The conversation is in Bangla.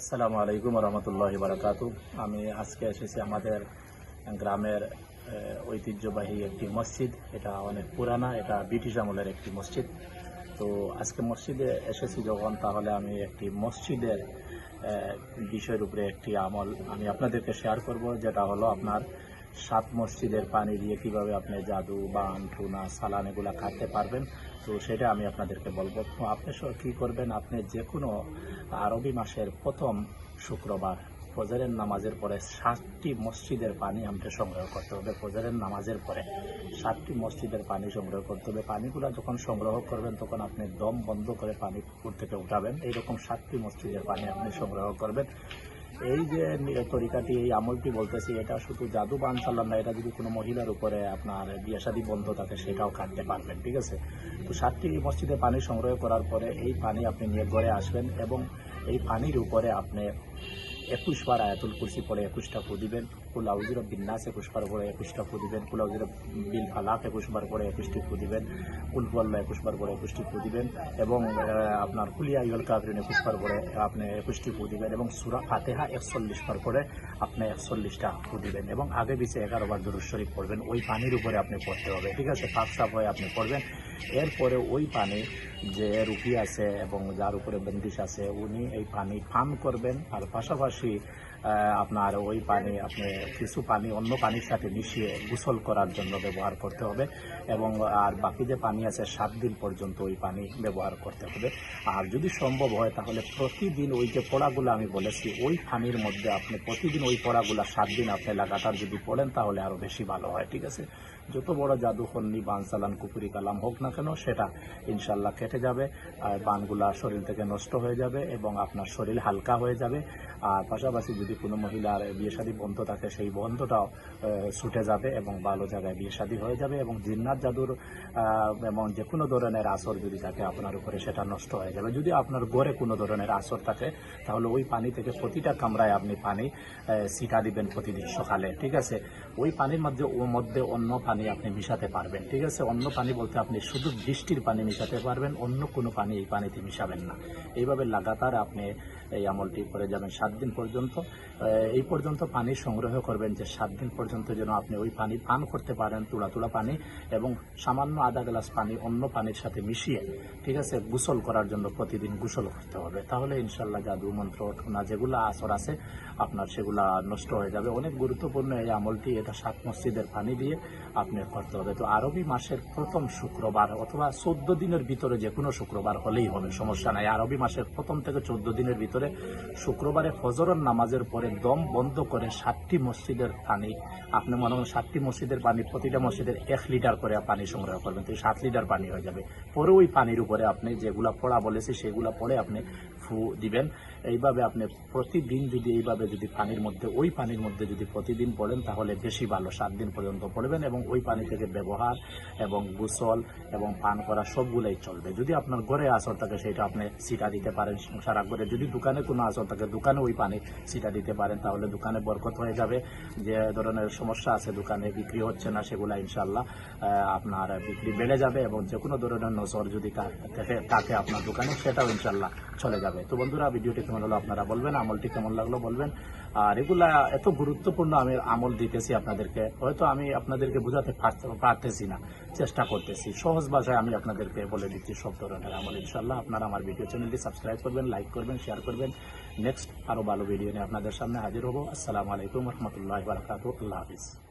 আসসালামু আলাইকুম রহমতুল্লাহ বারাকাত আমি আজকে এসেছি আমাদের গ্রামের ঐতিহ্যবাহী একটি মসজিদ। এটা অনেক পুরানা, এটা ব্রিটিশ আমলের একটি মসজিদ। তো আজকে মসজিদে এসেছি যখন, তাহলে আমি একটি মসজিদের বিষয়ের উপরে একটি আমল আমি আপনাদেরকে শেয়ার করব, যেটা হলো আপনার সাত মসজিদের পানি দিয়ে কীভাবে আপনি জাদু, বান, টুনা, সালান এগুলা খাটতে পারবেন? তো সেটা আমি আপনাদেরকে বলব। আপনি কি করবেন? আপনি যে কোনো আরবি মাসের প্রথম শুক্রবার ফজরের নামাজের পরে সাতটি মসজিদের পানি আমাকে সংগ্রহ করতে হবে। ফজরের নামাজের পরে সাতটি মসজিদের পানি সংগ্রহ করতে হবে। পানিগুলো যখন সংগ্রহ করবেন, তখন আপনি দম বন্ধ করে পানি পুকুর থেকে উঠাবেন। এইরকম সাতটি মসজিদের পানি আপনি সংগ্রহ করবেন। এই যে তরিকাটি, এই আমলটি বলতেছি, এটা শুধু জাদু বান চালান না, এটা যদি কোনো মহিলার উপরে আপনার বিয়ে শাদী বন্ধ থাকে, সেটাও কাটতে পারবেন, ঠিক আছে? তো সাতটি মসজিদে পানি সংগ্রহ করার পরে এই পানি আপনি নিয়ে ঘরে আসবেন এবং এই পানির উপরে আপনি একুশ বার আয়াতুল কুরসি পরে একুশটা ফু দিবেন। কুলাউজির বিন্যাস একুশ বার পরে একুশটা ফু দিবেন। কুলাউজির বিল ফালাক একুশ বার পরে একুশটি ফু দিবেন। কুলফুয়াল্লাহ একুশ বার পরে একুশটি ফু দিবেন। এবং আপনার কুলিয়া ইউল কাবরিন একুশ বার পরে আপনি একুশটি ফু দিবেন। এবং সুরা ফাতেহা একচল্লিশ বার করে আপনি একচল্লিশটা ফু দিবেন। এবং আগে পিছিয়ে এগারো বার দুরুদ শরীফ পড়বেন। ওই পানির উপরে আপনি পড়তে হবে। ঠিক আছে? পাক সাফ হয়ে আপনি পড়বেন। এরপরে ওই পানি যে রুপি আছে এবং যার উপরে বন্দিশ আছে, উনি এই পানি পান করবেন। আর পাশাপাশি আপনার ওই পানি আপনি কিছু পানি অন্য পানির সাথে মিশিয়ে গোসল করার জন্য ব্যবহার করতে হবে এবং, আর বাকি যে পানি আছে, সাত দিন পর্যন্ত ওই পানি ব্যবহার করতে হবে। আর যদি সম্ভব হয়, তাহলে প্রতিদিন ওই যে পড়াগুলো আমি বলেছি, ওই পানির মধ্যে আপনি প্রতিদিন ওই পড়াগুলো সাত দিন আপনি লাগাতার যদি পড়েন, তাহলে আরও বেশি ভালো হয়, ঠিক আছে? যত বড় জাদু ফন্নি বান চালান কুকুরি কালাম হোক না কেন, সেটা ইনশাল্লাহ কেটে যাবে, আর বানগুলা শরীর থেকে নষ্ট হয়ে যাবে এবং আপনার শরীর হালকা হয়ে যাবে। আর পাশাপাশি যদি কোনো মহিলার বিয়ে শাদী বন্ধ থাকে, সেই বন্ধটাও ছুটে যাবে এবং ভালো জায়গায় বিয়ে শাদী হয়ে যাবে এবং জিন্নাত জাদুর এবং যে কোনো ধরনের আসর যদি থাকে আপনার উপরে সেটা নষ্ট হয়ে যাবে। যদি আপনার গড়ে কোনো ধরনের আসর থাকে, তাহলে ওই পানি থেকে প্রতিটা কামরায় আপনি পানি ছিটা দিবেন প্রতিদিন সকালে, ঠিক আছে? ওই পানির মধ্যে ওর মধ্যে অন্য পানি আপনি মিশাতে পারবেন, ঠিক আছে? অন্য পানি বলতে আপনি শুধু বৃষ্টির পানি মিশাতে পারবেন অন্য কোনো পানি এই পানিতে মিশাবেন না। এইভাবে লাগাতার আপনি এই আমলটি করে যাবেন সাত দিন পর্যন্ত। এই পর্যন্ত পানি সংগ্রহ করবেন যে সাত দিন পর্যন্ত যেন আপনি ওই পানি পান করতে পারেন, তুলা তুলা পানি এবং সামান্য আধা গ্লাস পানি অন্য পানির সাথে মিশিয়ে, ঠিক আছে, গোসল করার জন্য প্রতিদিন গোসল করতে হবে। তাহলে ইনশাল্লাহ জাদু মন্ত্র না যেগুলো আসর আছে, আপনার সেগুলা নষ্ট হয়ে যাবে। অনেক গুরুত্বপূর্ণ এই আমলটি, এটা সাত মসজিদের পানি দিয়ে আপনি করতে হবে। তো আরবি মাসের প্রথম শুক্রবার অথবা চোদ্দ দিনের ভিতরে যে কোনো শুক্রবার হলেই হবে, সমস্যা নাই। আরবি মাসের প্রথম থেকে চোদ্দ দিনের ভিতরে শুক্রবারে ফজরের নামাজের পরে দম বন্ধ করে সাতটি মসজিদের পানি, আপনি মনে করেন সাতটি মসজিদের পানি, প্রতিটা মসজিদের এক লিটার করে পানি সংগ্রহ করবেন, তো সাত লিটার পানি হয়ে যাবে। পরে ওই পানির উপরে আপনি যেগুলা পড়া বলেছি, সেগুলা পরে আপনি ফু দিবেন। এইভাবে আপনি প্রতিদিন যদি এইভাবে যদি পানির মধ্যে, ওই পানির মধ্যে যদি প্রতিদিন পড়েন, তাহলে বেশি ভালো, সাত দিন পর্যন্ত পড়বেন এবং ওই পানি থেকে ব্যবহার এবং গোসল এবং পান করা সবগুলোই চলবে। যদি আপনার ঘরে আসর থাকে, সেটা আপনি সিটা দিতে পারেন। সারা ঘরে যদি দোকানে কোনো আসর থাকে, দোকানে ওই পানি সিটা দিতে পারেন, তাহলে দোকানে বরকত হয়ে যাবে। যে ধরনের সমস্যা আছে, দোকানে বিক্রি হচ্ছে না, সেগুলা ইনশাল্লাহ আপনার বিক্রি বেড়ে যাবে এবং যে কোনো ধরনের নজর যদি থাকে আপনার দোকানে, সেটাও ইনশাল্লাহ চলে যাবে। তো বন্ধুরা, ভিডিওটি কেমন হলো আপনারা বলবেন, আমলটি কেমন লাগল বলবেন। আর এগুলা এত গুরুত্বপূর্ণ আমি আমল দিতেছি আপনাদেরকে, হয়তো আমি আপনাদেরকে বোঝাতে পারতে- পারতেছি না, চেষ্টা করতেছি। সহজ ভাষায় আমি আপনাদেরকে বলে দিচ্ছি সব ধরনের আমল ইনশাল্লাহ আপনারা আমার ভিডিও চ্যানেলটি সাবস্ক্রাইব করবেন লাইক করবেন শেয়ার করবেন। নেক্সট আরও ভালো ভিডিও নিয়ে আপনাদের সামনে হাজির হব। আসসালামু আলাইকুম রহমতুল্লাহ বারকাত আল্লাহ হাফিজ।